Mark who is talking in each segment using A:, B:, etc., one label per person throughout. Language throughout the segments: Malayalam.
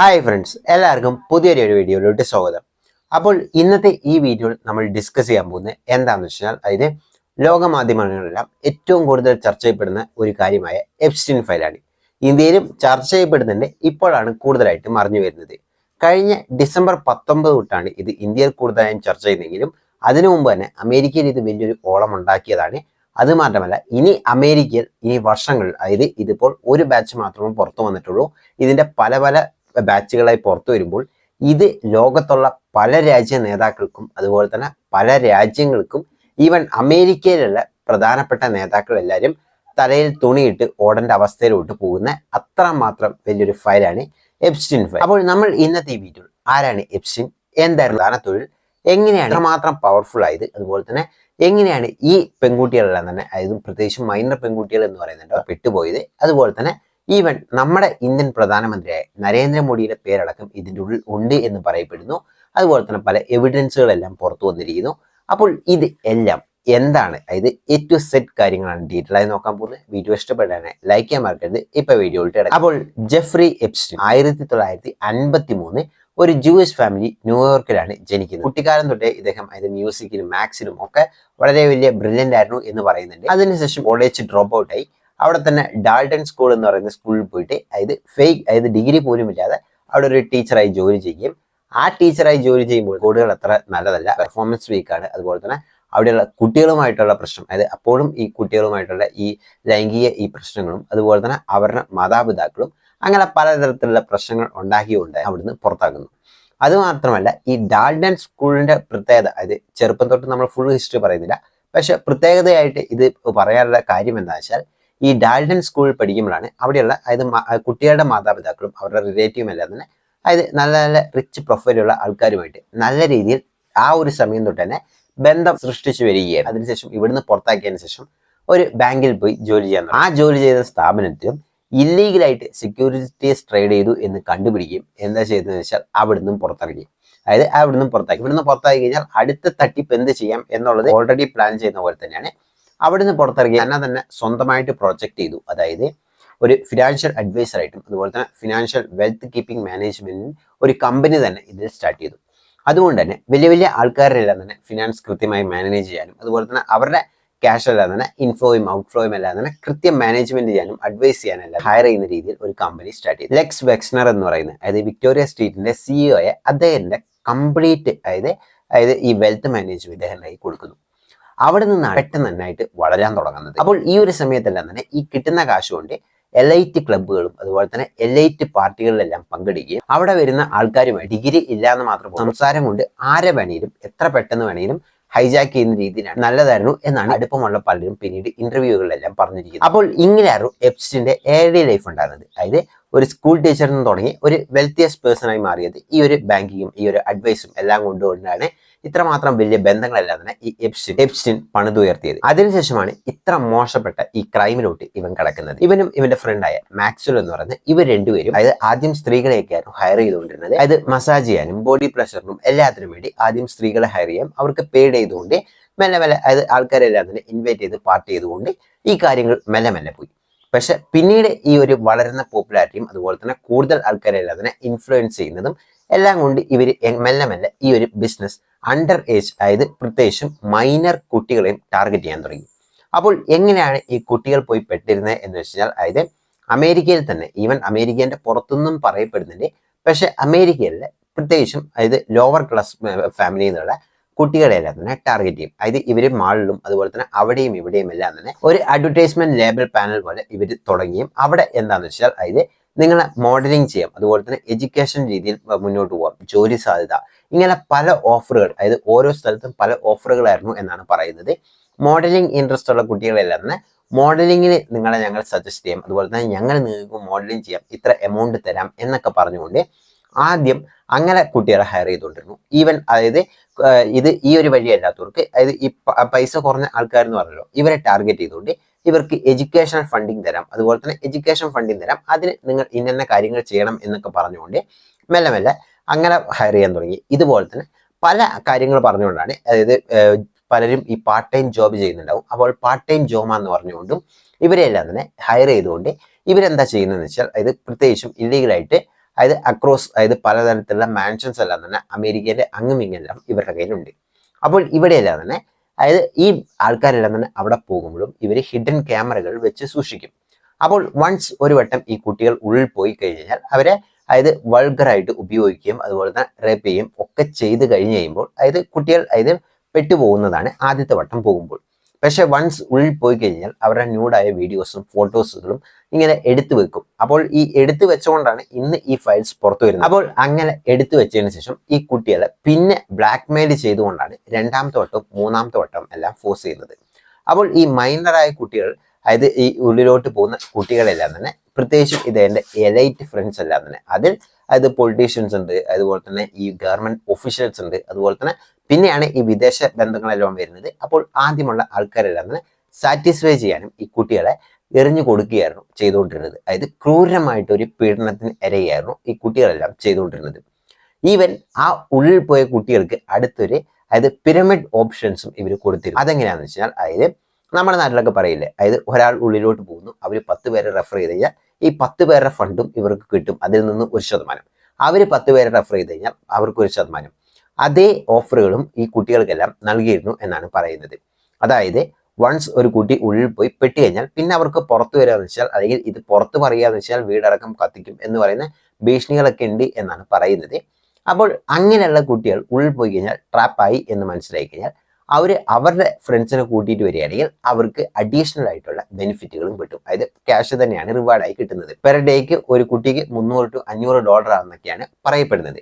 A: ഹായ് ഫ്രണ്ട്സ് എല്ലാവർക്കും പുതിയൊരു വീഡിയോയിലോട്ട് സ്വാഗതം. അപ്പോൾ ഇന്നത്തെ ഈ വീഡിയോയിൽ നമ്മൾ ഡിസ്കസ് ചെയ്യാൻ പോകുന്നത് എന്താണെന്ന് വെച്ചാൽ അതായത് ലോകമാധ്യമങ്ങളിലെല്ലാം ഏറ്റവും കൂടുതൽ ചർച്ച ചെയ്യപ്പെടുന്ന ഒരു കാര്യമായ എഫ്സ്റ്റിൻ ഫയലാണ് ഇന്ത്യയിലും ചർച്ച ചെയ്യപ്പെടുന്നുണ്ട് ഇപ്പോഴാണ് കൂടുതലായിട്ടും അറിഞ്ഞു വരുന്നത്. കഴിഞ്ഞ ഡിസംബർ പത്തൊമ്പത് തൊട്ടാണ് ഇത് ഇന്ത്യയിൽ കൂടുതലായും ചർച്ച ചെയ്യുന്നെങ്കിലും അതിനു മുമ്പ് തന്നെ അമേരിക്കയിൽ ഇത് വലിയൊരു ഓളം ഉണ്ടാക്കിയതാണ്. അത് മാത്രമല്ല ഇനി അമേരിക്കയിൽ ഇനി വർഷങ്ങൾ അതായത് ഇതിപ്പോൾ ഒരു ബാച്ച് മാത്രമേ പുറത്തു വന്നിട്ടുള്ളൂ. ഇതിന്റെ പല പല ബാച്ചുകളായി പുറത്തു വരുമ്പോൾ ഇത് ലോകത്തുള്ള പല രാജ്യ നേതാക്കൾക്കും അതുപോലെ തന്നെ പല രാജ്യങ്ങൾക്കും ഈവൻ അമേരിക്കയിലുള്ള പ്രധാനപ്പെട്ട നേതാക്കൾ എല്ലാവരും തലയിൽ തുണിയിട്ട് ഓടേണ്ട അവസ്ഥയിലോട്ട് പോകുന്ന അത്രമാത്രം വലിയൊരു ഫയലാണ് എബ്സ്റ്റിൻ ഫയൽ അപ്പോൾ നമ്മൾ ഇന്നത്തെ ഈ വീഡിയോ ആരാണ് എബ്സ്റ്റിൻ എന്തായിരുന്നു പ്രധാന തൊഴിൽ? എങ്ങനെയാണ് അത്രമാത്രം പവർഫുൾ ആയത്? അതുപോലെ തന്നെ എങ്ങനെയാണ് ഈ പെൺകുട്ടികളെല്ലാം തന്നെ അതായത് പ്രത്യേകിച്ചും മൈനർ പെൺകുട്ടികൾ എന്ന് പറയുന്നുണ്ട് പെട്ടുപോയത്? അതുപോലെ തന്നെ ഈവൻ നമ്മുടെ ഇന്ത്യൻ പ്രധാനമന്ത്രിയായ നരേന്ദ്രമോദിയുടെ പേരടക്കം ഇതിന്റെ ഉള്ളിൽ ഉണ്ട് എന്ന് പറയപ്പെടുന്നു. അതുപോലെ തന്നെ പല എവിഡൻസുകളെല്ലാം പുറത്തു വന്നിരിക്കുന്നു. അപ്പോൾ ഇത് എല്ലാം എന്താണ്? അതായത് എ ടു സെറ്റ് കാര്യങ്ങളാണ് ഡീറ്റെയിൽ ആയി നോക്കാൻ പോകുന്നത്. വീഡിയോ ഇഷ്ടപ്പെടാനെ ലൈക്ക് ചെയ്യാൻ മറക്കരുത്. ഇപ്പൊ വീഡിയോ ഇട്ട് അപ്പോൾ ജെഫ്രി എപ്സ്റ്റിൻ ആയിരത്തി തൊള്ളായിരത്തി അൻപത്തി മൂന്ന് ഒരു ജൂയിഷ് ഫാമിലി ന്യൂയോർക്കിലാണ് ജനിക്കുന്നത്. കുട്ടിക്കാലം തൊട്ടേ ഇദ്ദേഹം അതായത് മ്യൂസിക്കിലും മാത്സിലും ഒക്കെ വളരെ വലിയ ബ്രില്യന്റ് ആയിരുന്നു എന്ന് പറയുന്നുണ്ട്. അതിനുശേഷം കോളേജ് ഡ്രോപ്പ് ഔട്ടായി അവിടെ തന്നെ ഡാൾട്ടൺ സ്കൂൾ എന്ന് പറയുന്ന സ്കൂളിൽ പോയിട്ട് അതായത് ഫേക്ക് അതായത് ഡിഗ്രി പോലും ഇല്ലാതെ അവിടെ ഒരു ടീച്ചറായി ജോലി ചെയ്യും. ആ ടീച്ചറായി ജോലി ചെയ്യുമ്പോൾ കോഡുകൾ അത്ര നല്ലതല്ല. പെർഫോമൻസ് വീക്കാണ് അതുപോലെ തന്നെ അവിടെയുള്ള കുട്ടികളുമായിട്ടുള്ള പ്രശ്നം അതായത് അപ്പോഴും ഈ കുട്ടികളുമായിട്ടുള്ള ഈ ലൈംഗിക ഈ പ്രശ്നങ്ങളും അതുപോലെ തന്നെ അവരുടെ മാതാപിതാക്കളും അങ്ങനെ പലതരത്തിലുള്ള പ്രശ്നങ്ങൾ ഉണ്ടാക്കിയുകൊണ്ട് അവിടുന്ന് പുറത്താക്കുന്നു. അതുമാത്രമല്ല ഈ ഡാൽഡൻ സ്കൂളിന്റെ പ്രത്യേകത അതായത് ചെറുപ്പം തൊട്ട് നമ്മൾ ഫുൾ ഹിസ്റ്ററി പറയുന്നില്ല. പക്ഷെ പ്രത്യേകതയായിട്ട് ഇത് പറയാനുള്ള കാര്യം എന്താ വെച്ചാൽ ഈ ഡാൽഡൻ സ്കൂളിൽ പഠിക്കുമ്പോഴാണ് അവിടെയുള്ള അതായത് കുട്ടികളുടെ മാതാപിതാക്കളും അവരുടെ റിലേറ്റീവും എല്ലാം തന്നെ അതായത് നല്ല നല്ല റിച്ച് പ്രൊഫൈലുള്ള ആൾക്കാരുമായിട്ട് നല്ല രീതിയിൽ ആ ഒരു സമയം തൊട്ട് തന്നെ ബന്ധം സൃഷ്ടിച്ചു വരികയാണ്. അതിനുശേഷം ഇവിടുന്ന് പുറത്താക്കിയതിന് ശേഷം ഒരു ബാങ്കിൽ പോയി ജോലി ചെയ്യാൻ ആ ജോലി ചെയ്ത സ്ഥാപനത്തിലും ഇല്ലീഗലായിട്ട് സെക്യൂരിറ്റീസ് ട്രേഡ് ചെയ്തു എന്ന് കണ്ടുപിടിക്കുകയും എന്താ ചെയ്തതെന്ന് വെച്ചാൽ അവിടുന്ന് പുറത്തിറങ്ങി. അതായത് അവിടുന്ന് പുറത്താക്കി. ഇവിടുന്ന് പുറത്താക്കി കഴിഞ്ഞാൽ അടുത്ത തട്ടിപ്പ് എന്ത് ചെയ്യാം എന്നുള്ളത് ഓൾറെഡി പ്ലാൻ ചെയ്യുന്ന പോലെ തന്നെയാണ് അവിടുന്ന് പുറത്തിറങ്ങി തന്നെ തന്നെ സ്വന്തമായിട്ട് പ്രൊജക്ട് ചെയ്തു. അതായത് ഒരു ഫിനാൻഷ്യൽ അഡ്വൈസർ ആയിട്ടും അതുപോലെ തന്നെ ഫിനാൻഷ്യൽ വെൽത്ത് കീപ്പിംഗ് മാനേജ്മെന്റിന് ഒരു കമ്പനി തന്നെ ഇതിൽ സ്റ്റാർട്ട് ചെയ്തു. അതുകൊണ്ട് തന്നെ വലിയ വലിയ ആൾക്കാരെല്ലാം തന്നെ ഫിനാൻസ് കൃത്യമായി മാനേജ് ചെയ്യാനും അതുപോലെ തന്നെ അവരുടെ ക്യാഷ് എല്ലാം തന്നെ ഇൻഫ്ലോയും ഔട്ട്ഫ്ലോയും എല്ലാം തന്നെ കൃത്യം മാനേജ്മെന്റ് ചെയ്യാനും അഡ്വൈസ് ചെയ്യാനെല്ലാം ഹയർ ചെയ്യുന്ന രീതിയിൽ ഒരു കമ്പനി സ്റ്റാർട്ട് ചെയ്തു. ലെക്സ് വെക്സ്നർ എന്ന് പറയുന്നത് അതായത് വിക്ടോറിയ സ്ട്രീറ്റിന്റെ സിഇഒയെ അദ്ദേഹത്തിന്റെ കംപ്ലീറ്റ് അതായത് അതായത് ഈ വെൽത്ത് മാനേജ്മെന്റ് ഇദ്ദേഹം കൊടുക്കുന്നു. അവിടെ നിന്നാണ് പെട്ടെന്ന് നന്നായിട്ട് വളരാൻ തുടങ്ങുന്നത്. അപ്പോൾ ഈ ഒരു സമയത്തെല്ലാം തന്നെ ഈ കിട്ടുന്ന കാശ് കൊണ്ട് എലൈറ്റ് ക്ലബ്ബുകളും അതുപോലെ തന്നെ എലൈറ്റ് പാർട്ടികളിലെല്ലാം പങ്കെടുക്കുകയും അവിടെ വരുന്ന ആൾക്കാരുമായി ഡിഗ്രി ഇല്ലാന്ന് മാത്രം സംസാരം കൊണ്ട് ആരെ വേണേലും എത്ര പെട്ടെന്ന് വേണേലും ഹൈജാക്ക് ചെയ്യുന്ന രീതിയിലാണ് നല്ലതായിരുന്നു എന്നാണ് അടുപ്പമുള്ള പലരും പിന്നീട് ഇന്റർവ്യൂകളിലെല്ലാം പറഞ്ഞിരിക്കുന്നത്. അപ്പോൾ ഇങ്ങനെയായിരുന്നു എപ്സിന്റെ ഏർലി ലൈഫ് ഉണ്ടായിരുന്നത്. അതായത് ഒരു സ്കൂൾ ടീച്ചറിൽ നിന്ന് തുടങ്ങി ഒരു വെൽത്തിയസ്റ്റ് പേഴ്സൺ ആയി മാറിയത് ഈ ഒരു ബാങ്കിങ്ങും ഈ ഒരു അഡ്വൈസും എല്ലാം കൊണ്ടുകൊണ്ടാണ് ഇത്രമാത്രം വലിയ ബന്ധങ്ങളല്ല തന്നെ ഈ എപ്സ്റ്റിൻ എപ്സിൻ പണിതുയർത്തിയത്. അതിനുശേഷമാണ് ഇത്ര മോശപ്പെട്ട ഈ ക്രൈമിലോട്ട് ഇവൻ കിടക്കുന്നത്. ഇവനും ഇവന്റെ ഫ്രണ്ടായ മാക്സ്വൽ എന്ന് പറയുന്നത് ഇവർ രണ്ടുപേരും അതായത് ആദ്യം സ്ത്രീകളെയൊക്കെയായിരുന്നു ഹയർ ചെയ്തുകൊണ്ടിരുന്നത്. അതായത് മസാജ് ചെയ്യാനും ബോഡി പ്രഷറിനും എല്ലാത്തിനും വേണ്ടി ആദ്യം സ്ത്രീകളെ ഹയർ ചെയ്യാം അവർക്ക് പെയ്ഡ് ചെയ്തുകൊണ്ട് മെല്ലെ മെല്ലെ അതായത് ആൾക്കാരെല്ലാം തന്നെ ഇൻവൈറ്റ് ചെയ്ത് പാർട്ടി ചെയ്തുകൊണ്ട് ഈ കാര്യങ്ങൾ മെല്ലെ മെല്ലെ പോയി. പക്ഷെ പിന്നീട് ഈ ഒരു വളരുന്ന പോപ്പുലാരിറ്റിയും അതുപോലെ തന്നെ കൂടുതൽ ആൾക്കാരെല്ലാം തന്നെ ഇൻഫ്ലുവൻസ് ചെയ്യുന്നതും എല്ലാം കൊണ്ട് ഇവർ മെല്ലെ മെല്ലെ ഈ ഒരു ബിസിനസ് അണ്ടർ ഏജ് അതായത് പ്രത്യേകിച്ചും മൈനർ കുട്ടികളെയും ടാർഗറ്റ് ചെയ്യാൻ തുടങ്ങി. അപ്പോൾ എങ്ങനെയാണ് ഈ കുട്ടികൾ പോയി പെട്ടിരുന്നത് എന്ന് വെച്ച് കഴിഞ്ഞാൽ അതായത് അമേരിക്കയിൽ തന്നെ ഈവൻ അമേരിക്കേന്റെ പുറത്തുനിന്നും പറയപ്പെടുന്നുണ്ട് പക്ഷെ അമേരിക്കയിലെ പ്രത്യേകിച്ചും അതായത് ലോവർ ക്ലാസ് ഫാമിലിയിൽ നിന്നുള്ള കുട്ടികളെല്ലാം തന്നെ ടാർഗറ്റ് ചെയ്യും. അതായത് ഇവർ മാളിലും അതുപോലെ തന്നെ അവിടെയും ഇവിടെയും എല്ലാം തന്നെ ഒരു അഡ്വർടൈസ്മെന്റ് ലേബൽ പാനൽ പോലെ ഇവർ തുടങ്ങിയും. അവിടെ എന്താണെന്ന് വെച്ചാൽ അതായത് നിങ്ങളെ മോഡലിംഗ് ചെയ്യാം. അതുപോലെ തന്നെ എഡ്യൂക്കേഷൻ രീതിയിൽ മുന്നോട്ട് പോകാം ജോലി സാധ്യത. ഇങ്ങനെ പല ഓഫറുകൾ അതായത് ഓരോ സ്ഥലത്തും പല ഓഫറുകളായിരുന്നു എന്നാണ് പറയുന്നത്. മോഡലിംഗ് ഇൻട്രസ്റ്റ് ഉള്ള കുട്ടികളെല്ലാം തന്നെ മോഡലിങ്ങിന് നിങ്ങളെ ഞങ്ങൾ സജസ്റ്റ് ചെയ്യാം. അതുപോലെ തന്നെ ഞങ്ങൾ നിങ്ങൾക്ക് മോഡലിംഗ് ചെയ്യാം. ഇത്ര എമൗണ്ട് തരാം എന്നൊക്കെ പറഞ്ഞുകൊണ്ട് ആദ്യം അങ്ങനെ കുട്ടികളെ ഹയർ ചെയ്തുകൊണ്ടിരുന്നു. ഈവൻ അതായത് ഇത് ഈ ഒരു വഴിയല്ലാത്തവർക്ക് അതായത് ഈ പൈസ കുറഞ്ഞ ആൾക്കാരെന്ന് പറഞ്ഞല്ലോ ഇവരെ ടാർഗറ്റ് ചെയ്തുകൊണ്ട് ഇവർക്ക് എഡ്യൂക്കേഷണൽ ഫണ്ടിങ് തരാം. അതുപോലെ തന്നെ എഡ്യൂക്കേഷൻ ഫണ്ടിങ് തരാം. അതിന് നിങ്ങൾ ഇന്ന കാര്യങ്ങൾ ചെയ്യണം എന്നൊക്കെ പറഞ്ഞുകൊണ്ട് മെല്ലെ മെല്ലെ അങ്ങനെ ഹയർ ചെയ്യാൻ തുടങ്ങി. ഇതുപോലെ തന്നെ പല കാര്യങ്ങൾ പറഞ്ഞുകൊണ്ടാണ് അതായത് പലരും ഈ പാർട്ട് ടൈം ജോബ് ചെയ്യുന്നുണ്ടാവും. അപ്പോൾ പാർട്ട് ടൈം ജോമ എന്ന് പറഞ്ഞുകൊണ്ടും ഇവരെല്ലാം തന്നെ ഹയർ ചെയ്തുകൊണ്ട് ഇവരെന്താ ചെയ്യുന്നതെന്ന് വെച്ചാൽ അതായത് പ്രത്യേകിച്ചും ഇല്ലീഗലായിട്ട് അതായത് അക്രോസ് അതായത് പലതരത്തിലുള്ള മാൻഷൻസ് എല്ലാം തന്നെ അമേരിക്കയിലെ അങ്ങും ഇങ്ങെല്ലാം ഇവരുടെ കയ്യിലുണ്ട്. അപ്പോൾ ഇവിടെയെല്ലാം തന്നെ അതായത് ഈ ആൾക്കാരെല്ലാം തന്നെ അവിടെ പോകുമ്പോഴും ഇവർ ഹിഡൻ ക്യാമറകൾ വെച്ച് സൂക്ഷിക്കും. അപ്പോൾ വൺസ് ഒരു വട്ടം ഈ കുട്ടികൾ ഉള്ളിൽ പോയി കഴിഞ്ഞാൽ അവരെ അതായത് വൾഗറായിട്ട് ഉപയോഗിക്കുകയും അതുപോലെ തന്നെ റേപ്പ് ചെയ്യുകയും ഒക്കെ ചെയ്ത് കഴിഞ്ഞ് കഴിയുമ്പോൾ അതായത് കുട്ടികൾ അതായത് പെട്ടുപോകുന്നതാണ് ആദ്യത്തെ വട്ടം പോകുമ്പോൾ. പക്ഷെ വൺസ് ഉള്ളിൽ പോയി കഴിഞ്ഞാൽ അവരുടെ ന്യൂഡായ വീഡിയോസും ഫോട്ടോസുകളും ഇങ്ങനെ എടുത്തു വെക്കും. അപ്പോൾ ഈ എടുത്തു വെച്ചുകൊണ്ടാണ് ഇന്ന് ഈ ഫയൽസ് പുറത്തു വരുന്നത്. അപ്പോൾ അങ്ങനെ എടുത്തു വെച്ചതിന് ശേഷം ഈ കുട്ടികളെ പിന്നെ ബ്ലാക്ക് മെയിൽ ചെയ്തുകൊണ്ടാണ് രണ്ടാമത്തെ വട്ടം മൂന്നാമത്തെ വട്ടം എല്ലാം ഫോഴ്സ് ചെയ്യുന്നത്. അപ്പോൾ ഈ മൈനറായ കുട്ടികൾ അതായത് ഈ ഉള്ളിലോട്ട് പോകുന്ന കുട്ടികളെല്ലാം തന്നെ പ്രത്യേകിച്ചും ഇത് എന്റെ എലൈറ്റ് ഫ്രണ്ട്സ് എല്ലാം തന്നെ അതിൽ അതായത് പൊളിറ്റീഷ്യൻസ് ഉണ്ട് അതുപോലെ തന്നെ ഈ ഗവൺമെന്റ് ഒഫീഷ്യൽസ് ഉണ്ട് അതുപോലെ തന്നെ പിന്നെയാണ് ഈ വിദേശ ബന്ധങ്ങളെല്ലാം വരുന്നത്. അപ്പോൾ ആദ്യമുള്ള ആൾക്കാരെല്ലാം തന്നെ സാറ്റിസ്ഫൈ ചെയ്യാനും ഈ കുട്ടികളെ എറിഞ്ഞു കൊടുക്കുകയായിരുന്നു ചെയ്തുകൊണ്ടിരുന്നത്. അതായത് ക്രൂരമായിട്ട് ഒരു പീഡനത്തിന് ഇരയായിരുന്നു ഈ കുട്ടികളെല്ലാം ചെയ്തുകൊണ്ടിരുന്നത്. ഈവൻ ആ ഉള്ളിൽ പോയ കുട്ടികൾക്ക് അടുത്തൊരു അതായത് പിരമിഡ് ഓപ്ഷൻസും ഇവർ കൊടുത്തിരുന്നു. അതെങ്ങനെയാണെന്ന് വെച്ചാൽ അതായത് നമ്മുടെ നാട്ടിലൊക്കെ പറയില്ലേ അതായത് ഒരാൾ ഉള്ളിലോട്ട് പോകുന്നു അവർ പത്ത് പേരെ റെഫർ ചെയ്ത് കഴിഞ്ഞാൽ ഈ പത്ത് പേരുടെ ഫണ്ടും ഇവർക്ക് കിട്ടും. അതിൽ നിന്ന് ഒരു ശതമാനം. അവർ പത്ത് പേരെ റെഫർ ചെയ്ത് കഴിഞ്ഞാൽ അവർക്ക് ഒരു ശതമാനം. അതേ ഓഫറുകളും ഈ കുട്ടികൾക്കെല്ലാം നൽകിയിരുന്നു എന്നാണ് പറയുന്നത്. അതായത് വൺസ് ഒരു കുട്ടി ഉള്ളിൽ പോയി പെട്ട് കഴിഞ്ഞാൽ പിന്നെ അവർക്ക് പുറത്തു വരാന്ന് വെച്ചാൽ അല്ലെങ്കിൽ ഇത് പുറത്ത് പറയാന്ന് വെച്ചാൽ വീടടക്കം കത്തിക്കും എന്ന് പറയുന്ന ഭീഷണികളൊക്കെ ഉണ്ട് എന്നാണ് പറയുന്നത്. അപ്പോൾ അങ്ങനെയുള്ള കുട്ടികൾ ഉള്ളിൽ പോയി കഴിഞ്ഞാൽ ട്രാപ്പായി എന്ന് മനസ്സിലാക്കി കഴിഞ്ഞാൽ അവർ അവരുടെ ഫ്രണ്ട്സിനെ കൂട്ടിയിട്ട് വരികയാണെങ്കിൽ അവർക്ക് അഡീഷണൽ ആയിട്ടുള്ള ബെനിഫിറ്റുകളും കിട്ടും. അതായത് ക്യാഷ് തന്നെയാണ് റിവാർഡായി കിട്ടുന്നത്. പെർ ഡേക്ക് ഒരു കുട്ടിക്ക് മുന്നൂറ് ടു അഞ്ഞൂറ് ഡോളർ ആണെന്നൊക്കെയാണ് പറയപ്പെടുന്നത്.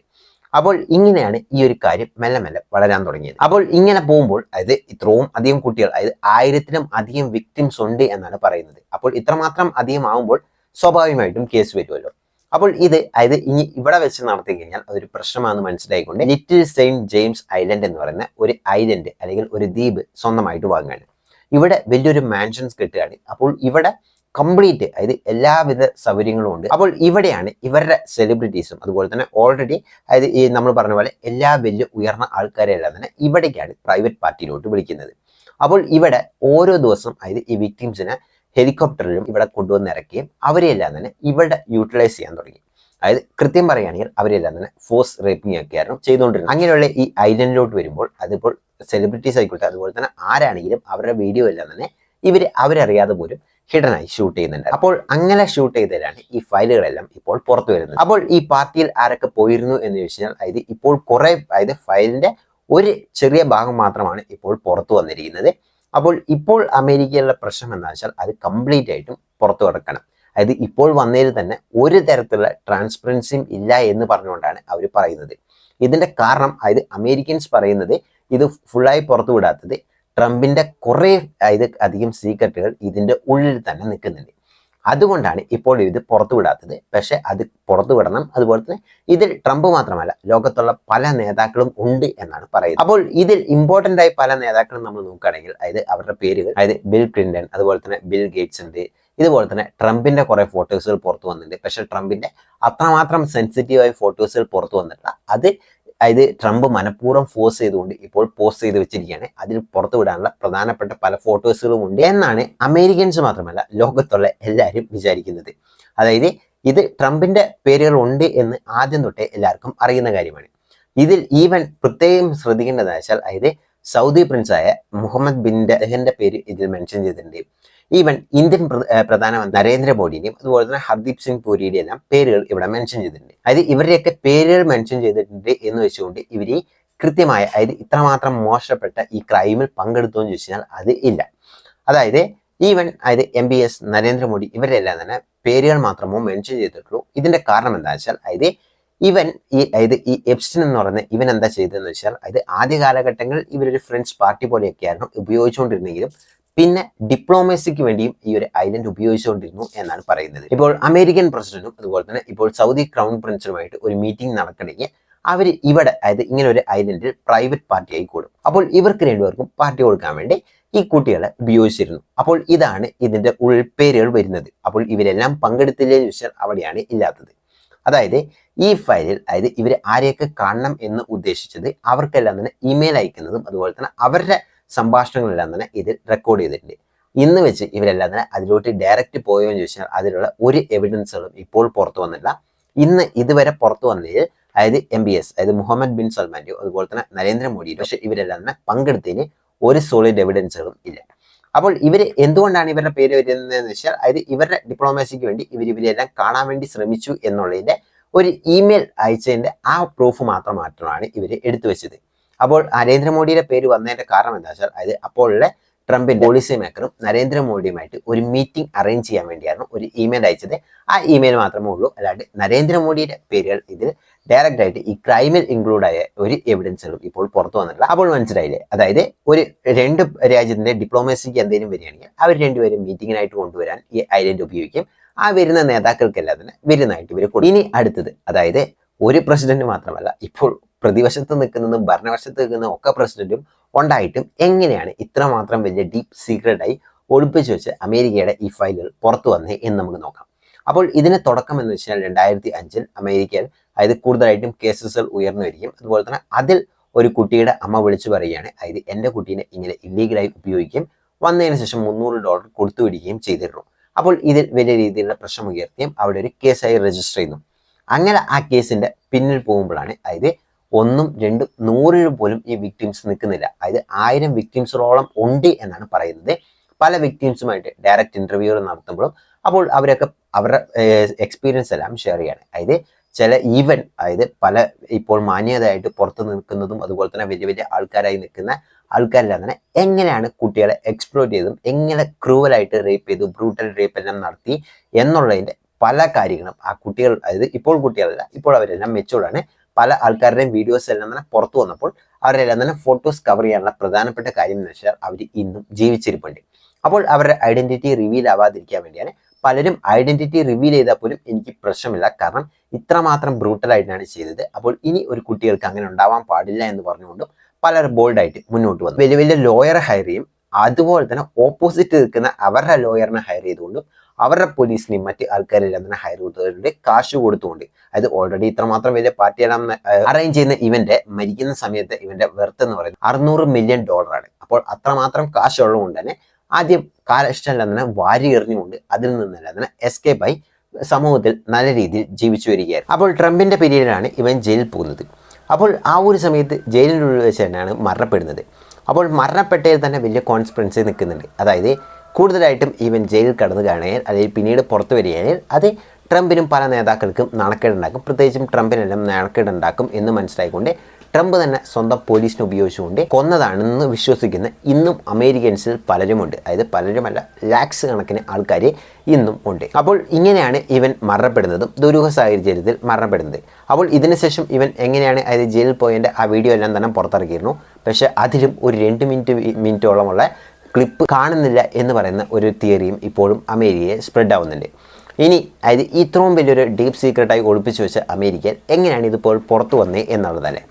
A: അപ്പോൾ ഇങ്ങനെയാണ് ഈ ഒരു കാര്യം മെല്ലെ മെല്ലെ വളരാൻ തുടങ്ങിയത്. അപ്പോൾ ഇങ്ങനെ പോകുമ്പോൾ അതായത് ഇത്രയും അധികം കുട്ടികൾ അതായത് ആയിരത്തിലും അധികം വിക്ടിംസ് ഉണ്ട് എന്നാണ് പറയുന്നത്. അപ്പോൾ ഇത്രമാത്രം അധികം ആവുമ്പോൾ സ്വാഭാവികമായിട്ടും കേസ് വരുമല്ലോ. അപ്പോൾ ഇത് അതായത് ഇനി ഇവിടെ വെച്ച് നടത്തി കഴിഞ്ഞാൽ അതൊരു പ്രശ്നമാണെന്ന് മനസ്സിലായിക്കൊണ്ട് ലിറ്റിൽ സെയിന്റ് ജെയിംസ് ഐലൻഡ് എന്ന് പറയുന്ന ഒരു ഐലൻഡ് അല്ലെങ്കിൽ ഒരു ദ്വീപ് സ്വന്തമായിട്ട് വാങ്ങുകയാണ്. ഇവിടെ വലിയൊരു മാൻഷൻസ് കിട്ടുകയാണ്. അപ്പോൾ ഇവിടെ കംപ്ലീറ്റ് അതായത് എല്ലാവിധ സൗകര്യങ്ങളും ഉണ്ട്. അപ്പോൾ ഇവിടെയാണ് ഇവരുടെ സെലിബ്രിറ്റീസും അതുപോലെ തന്നെ ഓൾറെഡി അതായത് ഈ നമ്മൾ പറഞ്ഞ പോലെ എല്ലാ വലിയ ഉയർന്ന ആൾക്കാരെല്ലാം തന്നെ ഇവിടേക്കാണ് പ്രൈവറ്റ് പാർട്ടിയിലോട്ട് വിളിക്കുന്നത്. അപ്പോൾ ഇവിടെ ഓരോ ദിവസം അതായത് ഈ വിക്ടിംസിനെ ഹെലികോപ്റ്ററിലും ഇവിടെ കൊണ്ടുവന്ന് ഇറക്കുകയും അവരെയെല്ലാം തന്നെ ഇവിടെ യൂട്ടിലൈസ് ചെയ്യാൻ തുടങ്ങി. അതായത് കൃത്യം പറയുകയാണെങ്കിൽ അവരെല്ലാം തന്നെ ഫോഴ്സ് റേപ്പിംഗ് ഒക്കെയായിരുന്നു ചെയ്തുകൊണ്ടിരുന്നത്. അങ്ങനെയുള്ള ഈ ഐലൻഡിലോട്ട് വരുമ്പോൾ അതിപ്പോൾ സെലിബ്രിറ്റീസ് ആയിക്കോട്ടെ അതുപോലെ തന്നെ ആരാണെങ്കിലും അവരുടെ വീഡിയോ എല്ലാം തന്നെ ഇവർ അവരറിയാതെ പോലും ഹിഡനായി ഷൂട്ട് ചെയ്യുന്നുണ്ട്. അപ്പോൾ അങ്ങനെ ഷൂട്ട് ചെയ്തതിലാണ് ഈ ഫയലുകളെല്ലാം ഇപ്പോൾ പുറത്തു വരുന്നത്. അപ്പോൾ ഈ പാർട്ടിയിൽ ആരൊക്കെ പോയിരുന്നു എന്ന് ചോദിച്ചാൽ അതായത് ഇപ്പോൾ കുറെ അതായത് ഫയലിന്റെ ഒരു ചെറിയ ഭാഗം മാത്രമാണ് ഇപ്പോൾ പുറത്തു വന്നിരിക്കുന്നത്. അപ്പോൾ ഇപ്പോൾ അമേരിക്കയിലുള്ള പ്രശ്നം എന്താ വെച്ചാൽ അത് കംപ്ലീറ്റ് ആയിട്ടും പുറത്തു കിടക്കണം. അതായത് ഇപ്പോൾ വന്നതിൽ തന്നെ ഒരു തരത്തിലുള്ള ട്രാൻസ്പെറൻസിയും ഇല്ല എന്ന് പറഞ്ഞുകൊണ്ടാണ് അവർ പറയുന്നത്. ഇതിന്റെ കാരണം അതായത് അമേരിക്കൻസ് പറയുന്നത് ഇത് ഫുള്ളായി പുറത്തു വിടാത്തത് ട്രംപിന്റെ കുറെ അതായത് അധികം സീക്രട്ടുകൾ ഇതിന്റെ ഉള്ളിൽ തന്നെ നിൽക്കുന്നുണ്ട്. അതുകൊണ്ടാണ് ഇപ്പോൾ ഇത് പുറത്തുവിടാത്തത് പക്ഷെ അത് പുറത്തുവിടണം അതുപോലെ തന്നെ ഇതിൽ ട്രംപ് മാത്രമല്ല ലോകത്തുള്ള പല നേതാക്കളും ഉണ്ട് എന്നാണ് പറയുന്നത്. അപ്പോൾ ഇതിൽ ഇമ്പോർട്ടന്റ് ആയി പല നേതാക്കളും നമ്മൾ നോക്കുകയാണെങ്കിൽ അതായത് അവരുടെ പേരുകൾ അതായത് ബിൽ ക്ലിന്റൺ അതുപോലെ തന്നെ ബിൽ ഗേറ്റ്സ് ഉണ്ട് ഇതുപോലെ തന്നെ ട്രംപിന്റെ കുറെ ഫോട്ടോസുകൾ പുറത്തു വന്നിട്ടുണ്ട്. പക്ഷെ ട്രംപിന്റെ അത്രമാത്രം സെൻസിറ്റീവായ ഫോട്ടോസുകൾ പുറത്തു വന്നിട്ടില്ല. അത് അതായത് ട്രംപ് മനഃപൂർവം ഫോഴ്സ് ചെയ്തുകൊണ്ട് ഇപ്പോൾ പോസ്റ്റ് ചെയ്ത് വെച്ചിരിക്കുകയാണ്. അതിൽ പുറത്തു വിടാനുള്ള പ്രധാനപ്പെട്ട പല ഫോട്ടോസുകളും ഉണ്ട് എന്നാണ് അമേരിക്കൻസ് മാത്രമല്ല ലോകത്തുള്ള എല്ലാവരും വിചാരിക്കുന്നത്. അതായത് ഇത് ട്രംപിന്റെ പേരുകൾ ഉണ്ട് എന്ന് ആദ്യം തൊട്ടേ എല്ലാവർക്കും അറിയുന്ന കാര്യമാണ്. ഇതിൽ ഈവൻ പ്രത്യേകം ശ്രദ്ധിക്കേണ്ടതെന്ന് വെച്ചാൽ അതായത് സൗദി പ്രിൻസായ മുഹമ്മദ് ബിൻ ദഹന്റെ പേര് ഇതിൽ മെൻഷൻ ചെയ്തിട്ടുണ്ട്. ഈവൻ ഇന്ത്യൻ പ്രധാനമന്ത്രി നരേന്ദ്രമോദിയുടെയും അതുപോലെ തന്നെ ഹർദീപ് സിംഗ് പുരിയുടെ എല്ലാം പേരുകൾ ഇവിടെ മെൻഷൻ ചെയ്തിട്ടുണ്ട്. അതായത് ഇവരുടെയൊക്കെ പേരുകൾ മെൻഷൻ ചെയ്തിട്ടുണ്ട് എന്ന് വെച്ചുകൊണ്ട് ഇവർ കൃത്യമായ അതായത് ഇത്രമാത്രം മോശപ്പെട്ട ഈ ക്രൈമിൽ പങ്കെടുത്തു എന്ന് ചോദിച്ചാൽ അത് ഇല്ല. അതായത് ഈവൻ അതായത് എം ബി എസ് നരേന്ദ്രമോദി ഇവരെല്ലാം തന്നെ പേരുകൾ മാത്രമോ മെൻഷൻ ചെയ്തിട്ടുള്ളൂ. ഇതിന്റെ കാരണം എന്താ വെച്ചാൽ അതായത് ഇവൻ ഈ അതായത് ഈ എപ്സ്റ്റൻ എന്ന് പറയുന്ന ഇവൻ എന്താ ചെയ്തതെന്ന് വെച്ചാൽ അതായത് ആദ്യ കാലഘട്ടങ്ങളിൽ ഇവരൊരു ഫ്രണ്ട്സ് പാർട്ടി പോലെയൊക്കെയായിരുന്നു ഉപയോഗിച്ചുകൊണ്ടിരുന്നെങ്കിലും പിന്നെ ഡിപ്ലോമസിക്ക് വേണ്ടിയും ഈ ഒരു ഐലൻഡ് ഉപയോഗിച്ചുകൊണ്ടിരുന്നു എന്നാണ് പറയുന്നത്. ഇപ്പോൾ അമേരിക്കൻ പ്രസിഡന്റും അതുപോലെ തന്നെ ഇപ്പോൾ സൗദി ക്രൗൺ പ്രിൻസുമായിട്ട് ഒരു മീറ്റിംഗ് നടക്കണമെങ്കിൽ അവർ ഇവിടെ അതായത് ഇങ്ങനെ ഒരു ഐലൻഡിൽ പ്രൈവറ്റ് പാർട്ടിയായി കൂടും. അപ്പോൾ ഇവർക്ക് രണ്ടുപേർക്കും പാർട്ടി കൊടുക്കാൻ വേണ്ടി ഈ കുട്ടികളെ ഉപയോഗിച്ചിരുന്നു. അപ്പോൾ ഇതാണ് ഇതിന്റെ ഉൾപ്പേരുകൾ വരുന്നത്. അപ്പോൾ ഇവരെല്ലാം പങ്കെടുത്തില്ലെന്ന് ചോദിച്ചാൽ അവിടെയാണ് ഇല്ലാത്തത്. അതായത് ഈ ഫയലിൽ അതായത് ഇവർ ആരെയൊക്കെ കാണണം എന്ന് ഉദ്ദേശിച്ചത് അവർക്കെല്ലാം തന്നെ ഇമെയിൽ അയക്കുന്നതും അതുപോലെ തന്നെ അവരുടെ സംഭാഷണങ്ങളെല്ലാം തന്നെ ഇതിൽ റെക്കോർഡ് ചെയ്തിട്ടുണ്ട്. ഇന്ന് വെച്ച് ഇവരെല്ലാം തന്നെ അതിലോട്ട് ഡയറക്റ്റ് പോയോ എന്ന് ചോദിച്ചാൽ അതിലുള്ള ഒരു എവിഡൻസുകളും ഇപ്പോൾ പുറത്തു വന്നില്ല ഇന്ന് ഇതുവരെ പുറത്തു വന്നതിൽ അതായത് എം ബി എസ് അതായത് മുഹമ്മദ് ബിൻ സൽമാന്റെയോ അതുപോലെ തന്നെ നരേന്ദ്രമോദിയോ പക്ഷെ ഇവരെല്ലാം തന്നെ പങ്കെടുത്തതിന് ഒരു സോളിഡ് എവിഡൻസുകളും ഇല്ല. അപ്പോൾ ഇവർ എന്തുകൊണ്ടാണ് ഇവരുടെ പേര് വരുന്നതെന്ന് വെച്ചാൽ അതായത് ഇവരുടെ ഡിപ്ലോമസിക്ക് വേണ്ടി ഇവർ ഇവരെല്ലാം കാണാൻ വേണ്ടി ശ്രമിച്ചു എന്നുള്ളതിന്റെ ഒരു ഇമെയിൽ അയച്ചതിന്റെ ആ പ്രൂഫ് മാത്രം മാത്രമാണ് ഇവർ എടുത്തു വെച്ചത്. അപ്പോൾ നരേന്ദ്രമോദിയുടെ പേര് വന്നതിന്റെ കാരണം എന്താ വെച്ചാൽ അതായത് അപ്പോഴുള്ള ട്രംപിന്റെ പോളിസി മേക്കറും നരേന്ദ്രമോദിയുമായിട്ട് ഒരു മീറ്റിംഗ് അറേഞ്ച് ചെയ്യാൻ വേണ്ടിയായിരുന്നു ഒരു ഇമെയിൽ അയച്ചത്. ആ ഇമെയിൽ മാത്രമേ ഉള്ളൂ. അല്ലാണ്ട് നരേന്ദ്രമോദിയുടെ പേരുകൾ ഇതിൽ ഡയറക്റ്റ് ആയിട്ട് ഈ ക്രൈമിൽ ഇൻക്ലൂഡ് ആയ ഒരു എവിഡൻസുകളും ഇപ്പോൾ പുറത്തു വന്നിട്ടില്ല. അപ്പോൾ മനസ്സിലായില്ലേ? അതായത് ഒരു രണ്ട് രാജ്യത്തിന്റെ ഡിപ്ലോമസിക്ക് എന്തെങ്കിലും വരികയാണെങ്കിൽ അവർ രണ്ടുപേരും മീറ്റിങ്ങിനായിട്ട് കൊണ്ടുവരാൻ ഈ ഐലൻഡ് ഉപയോഗിക്കും. ആ വരുന്ന നേതാക്കൾക്കെല്ലാം തന്നെ വരുന്നതായിട്ട് ഇവർ കൊടുക്കും. ഇനി അടുത്തത് അതായത് ഒരു പ്രസിഡന്റ് മാത്രമല്ല ഇപ്പോൾ പ്രതിവശത്ത് നിൽക്കുന്നതും ഭരണവശത്ത് നിൽക്കുന്നതും ഒക്കെ പ്രസിഡന്റും ഉണ്ടായിട്ടും എങ്ങനെയാണ് ഇത്രമാത്രം വലിയ ഡീപ്പ് സീക്രട്ടായി ഒളിപ്പിച്ചു വെച്ച് അമേരിക്കയുടെ ഈ ഫയലുകൾ പുറത്തു വന്നേ എന്ന് നമുക്ക് നോക്കാം. അപ്പോൾ ഇതിന് തുടക്കം എന്ന് വെച്ചാൽ രണ്ടായിരത്തി അഞ്ചിൽ അമേരിക്കയിൽ അതായത് കൂടുതലായിട്ടും കേസസുകൾ ഉയർന്നു വരികയും അതുപോലെ തന്നെ അതിൽ ഒരു കുട്ടിയുടെ അമ്മ വിളിച്ചു പറയുകയാണ്. അതായത് എന്റെ കുട്ടീനെ ഇങ്ങനെ ഇല്ലീഗലായി ഉപയോഗിക്കുകയും വന്നതിന് ശേഷം മുന്നൂറ് ഡോളർ കൊടുത്തു വിടുകയും ചെയ്തിരുന്നു. അപ്പോൾ ഇതിൽ വലിയ രീതിയിലുള്ള പ്രശ്നം ഉയർത്തിയും അവിടെ ഒരു കേസായി രജിസ്റ്റർ ചെയ്യുന്നു. അങ്ങനെ ആ കേസിന്റെ പിന്നിൽ പോകുമ്പോഴാണ് അതായത് ഒന്നും രണ്ടും നൂറിലും പോലും ഈ വിക്ടിംസ് നിൽക്കുന്നില്ല. അതായത് ആയിരം വിക്ടിംസോളം ഉണ്ട് എന്നാണ് പറയുന്നത്. പല വിക്ടിംസുമായിട്ട് ഡയറക്റ്റ് ഇന്റർവ്യൂകൾ നടത്തുമ്പോഴും അപ്പോൾ അവരൊക്കെ അവരുടെ എക്സ്പീരിയൻസ് എല്ലാം ഷെയർ ചെയ്യാണ്. അതായത് ചില ഈവൻ അതായത് പല ഇപ്പോൾ മാന്യതയായിട്ട് പുറത്ത് നിൽക്കുന്നതും അതുപോലെ തന്നെ വലിയ വലിയ ആൾക്കാരായി നിൽക്കുന്ന ആൾക്കാരെല്ലാം തന്നെ എങ്ങനെയാണ് കുട്ടികളെ എക്സ്പ്ലോർ ചെയ്തും എങ്ങനെ ക്രൂവലായിട്ട് റേപ്പ് ചെയ്തു ബ്രൂട്ടൽ റേപ്പ് എല്ലാം നടത്തി എന്നുള്ളതിന്റെ പല കാര്യങ്ങളും ആ കുട്ടികൾ അതായത് ഇപ്പോൾ കുട്ടികളല്ല ഇപ്പോൾ അവരെല്ലാം മെച്ചൂർഡാണ് പല ആൾക്കാരുടെയും വീഡിയോസ് എല്ലാം തന്നെ പുറത്തു വന്നപ്പോൾ അവരെല്ലാം തന്നെ ഫോട്ടോസ് കവർ ചെയ്യാനുള്ള പ്രധാനപ്പെട്ട കാര്യം എന്ന് വെച്ചാൽ അവർ ഇന്നും ജീവിച്ചിരിപ്പുണ്ട്. അപ്പോൾ അവരുടെ ഐഡന്റിറ്റി റിവീൽ ആവാതിരിക്കാൻ വേണ്ടിയാണ് പലരും ഐഡന്റിറ്റി റിവീൽ ചെയ്താൽ പോലും എനിക്ക് പ്രശ്നമില്ല. കാരണം ഇത്രമാത്രം ബ്രൂട്ടലായിട്ടാണ് ചെയ്തത്. അപ്പോൾ ഇനി ഒരു കുട്ടികൾക്ക് അങ്ങനെ ഉണ്ടാവാൻ പാടില്ല എന്ന് പറഞ്ഞുകൊണ്ടും പലർ ബോൾഡായിട്ട് മുന്നോട്ട് വന്നു. വലിയ വലിയ ലോയർ ഹയർ ചെയ്യും. അതുപോലെ തന്നെ ഓപ്പോസിറ്റ് നിൽക്കുന്ന അവരുടെ ലോയറിനെ ഹയർ ചെയ്തുകൊണ്ടും അവരുടെ പോലീസിനെയും മറ്റ് ആൾക്കാരെല്ലാം തന്നെ ഹയർ ചെയ്തുകൊണ്ട് കാശ് കൊടുത്തുകൊണ്ട് അതായത് ഓൾറെഡി ഇത്രമാത്രം വലിയ പാർട്ടിയെല്ലാം അറേഞ്ച് ചെയ്യുന്ന ഇവന്റെ മരിക്കുന്ന സമയത്ത് ഇവന്റെ വെർത്ത് എന്ന് പറയുന്നത് അറുന്നൂറ് മില്യൺ ഡോളറാണ് അപ്പോൾ അത്രമാത്രം കാശ് ഉള്ളതുകൊണ്ട് തന്നെ ആദ്യം കാലഷ്ടമെല്ലാം തന്നെ വാരി എറിഞ്ഞുകൊണ്ട് അതിൽ നിന്നെല്ലാം തന്നെ എസ്കേപ്പ് ആയി സമൂഹത്തിൽ നല്ല രീതിയിൽ ജീവിച്ചു വരികയായിരുന്നു. അപ്പോൾ ട്രംപിന്റെ പീരീഡിലാണ് ഇവൻ ജയിലിൽ പോകുന്നത്. അപ്പോൾ ആ ഒരു സമയത്ത് ജയിലിനുള്ളിൽ വെച്ച് തന്നെയാണ് മരണപ്പെടുന്നത്. അപ്പോൾ മരണപ്പെട്ടതിൽ തന്നെ വലിയ കോൺസ്പിറൻസി നിൽക്കുന്നുണ്ട്. അതായത് കൂടുതലായിട്ടും ഈവൻ ജയിലിൽ കടന്നു കാണുകയാൽ അല്ലെങ്കിൽ പിന്നീട് പുറത്തു വരികയാണെങ്കിൽ അത് ട്രംപിനും പല നേതാക്കൾക്കും നാണക്കേടുണ്ടാക്കും. പ്രത്യേകിച്ചും ട്രംപിനെല്ലാം നാണക്കേടുണ്ടാക്കും എന്ന് മനസ്സിലായിക്കൊണ്ട് ട്രംപ് തന്നെ സ്വന്തം പോലീസിനെ ഉപയോഗിച്ചുകൊണ്ട് കൊന്നതാണെന്ന് വിശ്വസിക്കുന്ന ഇന്നും അമേരിക്കൻസിൽ പലരുമുണ്ട്. അതായത് പലരുമല്ല ലാക്സ് കണക്കിന് ആൾക്കാർ ഇന്നും ഉണ്ട്. അപ്പോൾ ഇങ്ങനെയാണ് ഇവൻ മരണപ്പെടുന്നതും ദുരൂഹ സാഹചര്യത്തിൽ മരണപ്പെടുന്നത്. അപ്പോൾ ഇതിനുശേഷം ഇവൻ എങ്ങനെയാണ് അതായത് ജയിലിൽ പോയതിന്റെ ആ വീഡിയോ എല്ലാം തന്നെ പുറത്തിറക്കിയിരുന്നു. പക്ഷേ അതിലും ഒരു രണ്ട് മിനിറ്റ് മിനിറ്റോളമുള്ള ക്ലിപ്പ് കാണുന്നില്ല എന്ന് പറയുന്ന ഒരു തിയറിയും ഇപ്പോഴും അമേരിക്കയെ സ്പ്രെഡ് ആവുന്നുണ്ട്. ഇനി അതായത് ഇത്രയും വലിയൊരു ഡീപ്പ് സീക്രട്ടായി ഒളിപ്പിച്ചു വെച്ച അമേരിക്കയിൽ എങ്ങനെയാണ് ഇതിപ്പോൾ പുറത്തു വന്നത് എന്നുള്ളതല്ലേ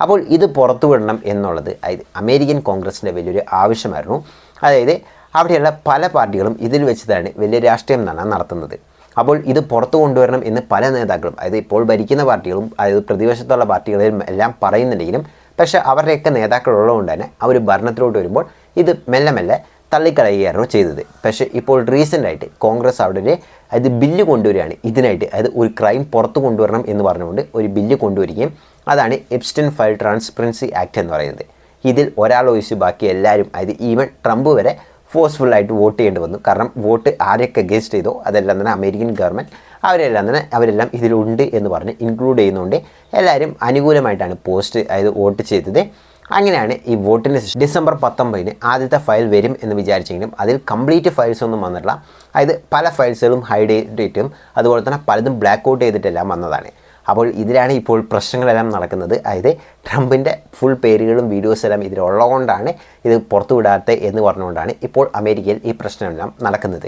A: അപ്പോൾ ഇത് പുറത്തുവിടണം എന്നുള്ളത് അതായത് അമേരിക്കൻ കോൺഗ്രസിന്റെ വലിയൊരു ആവശ്യമായിരുന്നു. അതായത് അവിടെയുള്ള പല പാർട്ടികളും ഇതിൽ വെച്ച് തന്നെ വലിയ രാഷ്ട്രീയം നടന്ന നടത്തുന്നത്. അപ്പോൾ ഇത് പുറത്തു കൊണ്ടുവരണം എന്ന് പല നേതാക്കളും അതായത് ഇപ്പോൾ ഭരിക്കുന്ന പാർട്ടികളും അതായത് പ്രതിപക്ഷത്തുള്ള പാർട്ടികളും എല്ലാം പറയുന്നുണ്ടെങ്കിലും പക്ഷേ അവരുടെയൊക്കെ നേതാക്കളുള്ളതുകൊണ്ട് തന്നെ അവർ ഭരണത്തിലോട്ട് വരുമ്പോൾ ഇത് മെല്ലെ മെല്ലെ തള്ളിക്കളയുകയായിരുന്നു ചെയ്തത്. പക്ഷേ ഇപ്പോൾ റീസെന്റായിട്ട് കോൺഗ്രസ് അവിടെ ഒരു അത് ബില്ല് കൊണ്ടുവരികയാണ്. ഇതിനായിട്ട് അതായത് ഒരു ക്രൈം പുറത്ത് കൊണ്ടുവരണം എന്ന് പറഞ്ഞുകൊണ്ട് ഒരു ബില്ല് കൊണ്ടുവരികയും അതാണ് എബ്സ്റ്റൻ ഫയൽ ട്രാൻസ്പെറൻസി ആക്ട് എന്ന് പറയുന്നത്. ഇതിൽ ഒരാൾ ഒഴിച്ച് ബാക്കി എല്ലാവരും അതായത് ഈവൻ ട്രംപ് വരെ ഫോഴ്സ്ഫുള്ളായിട്ട് വോട്ട് ചെയ്യേണ്ടി വന്നു. കാരണം വോട്ട് ആരൊക്കെ അഗേൻസ്റ്റ് ചെയ്തോ അതെല്ലാം തന്നെ അമേരിക്കൻ ഗവൺമെന്റ് അവരെല്ലാം തന്നെ അവരെല്ലാം ഇതിലുണ്ട് എന്ന് പറഞ്ഞ് ഇൻക്ലൂഡ് ചെയ്യുന്നുണ്ട്. എല്ലാവരും അനുകൂലമായിട്ടാണ് പോസ്റ്റ് അതായത് വോട്ട് ചെയ്തത്. അങ്ങനെയാണ് ഈ വോട്ടിന് ശേഷം ഡിസംബർ പത്തൊമ്പതിന് ആദ്യത്തെ ഫയൽ വരും എന്ന് വിചാരിച്ചെങ്കിലും അതിൽ കംപ്ലീറ്റ് ഫയൽസ് ഒന്നും വന്നിട്ടില്ല. അതായത് പല ഫയൽസുകളും ഹൈഡ് ചെയ്തിട്ടും അതുപോലെ തന്നെ പലതും ബ്ലാക്ക് ഔട്ട് ചെയ്തിട്ടെല്ലാം വന്നതാണ്. അപ്പോൾ ഇതിലാണ് ഇപ്പോൾ പ്രശ്നങ്ങളെല്ലാം നടക്കുന്നത്. അതായത് ട്രംപിന്റെ ഫുൾ പേരുകളും വീഡിയോസ് എല്ലാം ഇതിലുള്ളതുകൊണ്ടാണ് ഇത് പുറത്തുവിടാത്തത് എന്ന് പറഞ്ഞുകൊണ്ടാണ് ഇപ്പോൾ അമേരിക്കയിൽ ഈ പ്രശ്നമെല്ലാം നടക്കുന്നത്.